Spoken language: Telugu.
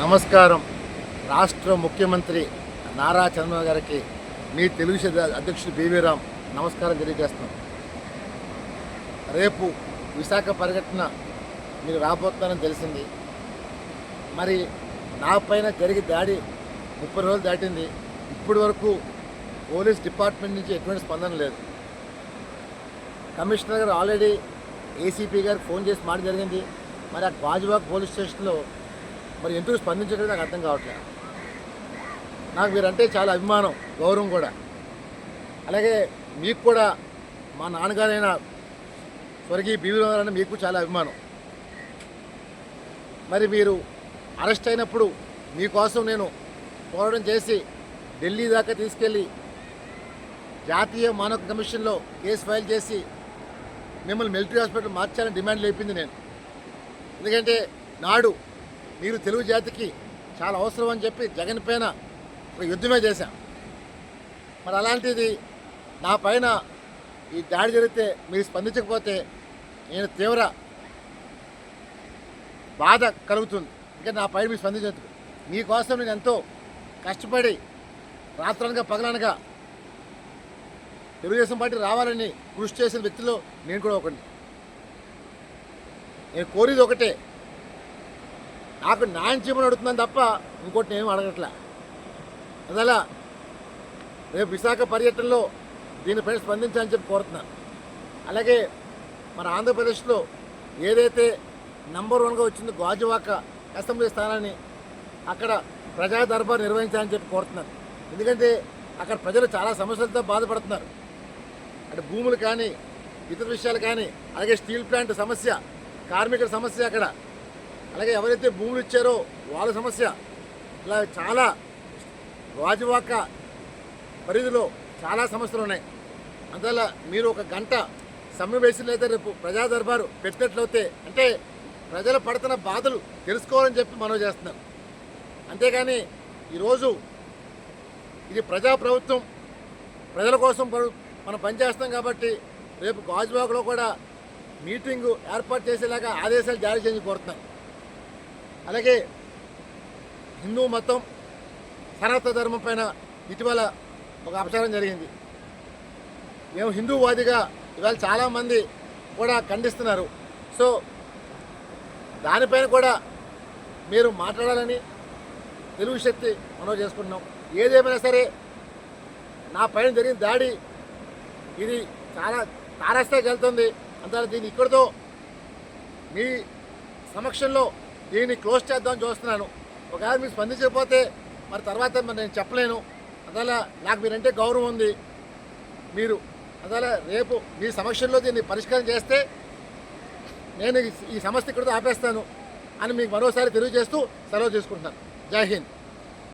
నమస్కారం. రాష్ట్ర ముఖ్యమంత్రి నారా చంద్రబాబు గారికి మీ తెలుగు అధ్యక్షుడు బీవీరామ్ నమస్కారం తెలియజేస్తున్నాం. రేపు విశాఖ పర్యటన మీరు రాబోతున్నారని తెలిసింది. మరి నా పైన జరిగి దాడి ముప్పై రోజులు దాటింది. ఇప్పటి వరకు పోలీస్ డిపార్ట్మెంట్ నుంచి ఎటువంటి స్పందన లేదు. కమిషనర్ గారు ఆల్రెడీ ఏసీపీ గారికి ఫోన్ చేసి మాట జరిగింది. మరి ఆ గాజువాక్ పోలీస్ స్టేషన్లో మరి ఎందుకు స్పందించడం నాకు అర్థం కావట్లేదు. నాకు మీరంటే చాలా అభిమానం గౌరవం కూడా. అలాగే మీకు కూడా మా నాన్నగారైన స్వర్గీయ బీవీరావు మీకు చాలా అభిమానం. మరి మీరు అరెస్ట్ అయినప్పుడు మీకోసం నేను పోరాటం చేసి ఢిల్లీ దాకా తీసుకెళ్ళి జాతీయ మానవ కమిషన్లో కేసు ఫైల్ చేసి మిమ్మల్ని మిలిటరీ హాస్పిటల్ మార్చాలని డిమాండ్ లేపింది నేను. ఎందుకంటే నాడు మీరు తెలుగు జాతికి చాలా అవసరం అని చెప్పి జగన్ పైన ఒక యుద్ధమే చేశాం. మరి అలాంటిది నా పైన ఈ దాడి జరిగితే మీరు స్పందించకపోతే నేను తీవ్ర బాధ కలుగుతుంది. ఇంకా నా పైన మీరు స్పందించదు మీకోసం నేను ఎంతో కష్టపడి రాత్రనగా పగలనగా తెలుగుదేశం పార్టీ రావాలని కృషి చేసిన వ్యక్తిలో నేను కూడా ఒకటి నేను కోరేది ఒకటే నాకు న్యాయం చేయమని అడుగుతున్నాను తప్ప ఇంకోటి నేను అడగట్లే. అదలా రేపు విశాఖ పర్యటనలో దీనిపైన స్పందించాలని చెప్పి కోరుతున్నాను అలాగే మన ఆంధ్రప్రదేశ్లో ఏదైతే నంబర్ వన్గా వచ్చిందో గాజువాక అసెంబ్లీ స్థానాన్ని అక్కడ ప్రజా దర్బార్ నిర్వహించాలని చెప్పి కోరుతున్నాను ఎందుకంటే అక్కడ ప్రజలు చాలా సమస్యలతో బాధపడుతున్నారు. అంటే భూములు కానీ ఇతర విషయాలు కానీ అలాగే స్టీల్ ప్లాంట్ సమస్య కార్మికుల సమస్య అక్కడ అలాగే ఎవరైతే భూములు ఇచ్చారో వాళ్ళ సమస్య. ఇలా చాలా రాజువాక పరిధిలో చాలా సమస్యలు ఉన్నాయి. అందువల్ల మీరు ఒక గంట సమావేశంలో రేపు ప్రజా దర్బారు పెట్టినట్లయితే అంటే ప్రజలు పడుతున్న బాధలు తెలుసుకోవాలని చెప్పి మనం చేస్తున్నాం. అంతేగాని ఈరోజు ఇది ప్రజా ప్రభుత్వం ప్రజల కోసం మనం పనిచేస్తాం కాబట్టి రేపు గాజువాకలో కూడా మీటింగు ఏర్పాటు చేసేలాగా ఆదేశాలు జారీ చేసి కోరుతున్నాం. అలాగే హిందూ మతం సనాతన ధర్మం పైన ఇటీవల ఒక అపచారం జరిగింది. మేము హిందూవాదిగా ఇవాళ చాలామంది కూడా ఖండిస్తున్నారు. సో దానిపైన కూడా మీరు మాట్లాడాలని తెలుగు శక్తి మనం చేసుకుంటున్నాం. ఏదేమైనా సరే నా పైన జరిగిన దాడి ఇది చాలా తారాస్థాయికి వెళ్తుంది అంతా దీన్ని ఇక్కడితో మీ సమక్షంలో దీన్ని క్లోజ్ చేద్దామని చూస్తున్నాను. ఒకవేళ మీరు స్పందించకపోతే మరి తర్వాత మరి నేను చెప్పలేను. అందువల్ల నాకు మీరంటే గౌరవం ఉంది. మీరు అందువల్ల రేపు మీ సమక్షంలో దీన్ని పరిష్కారం చేస్తే నేను ఈ- ఈ సమస్య ఇక్కడితో ఆపేస్తాను అని మీకు మరోసారి తెలియజేస్తూ సెలవు చేసుకుంటున్నాను. జై హింద్.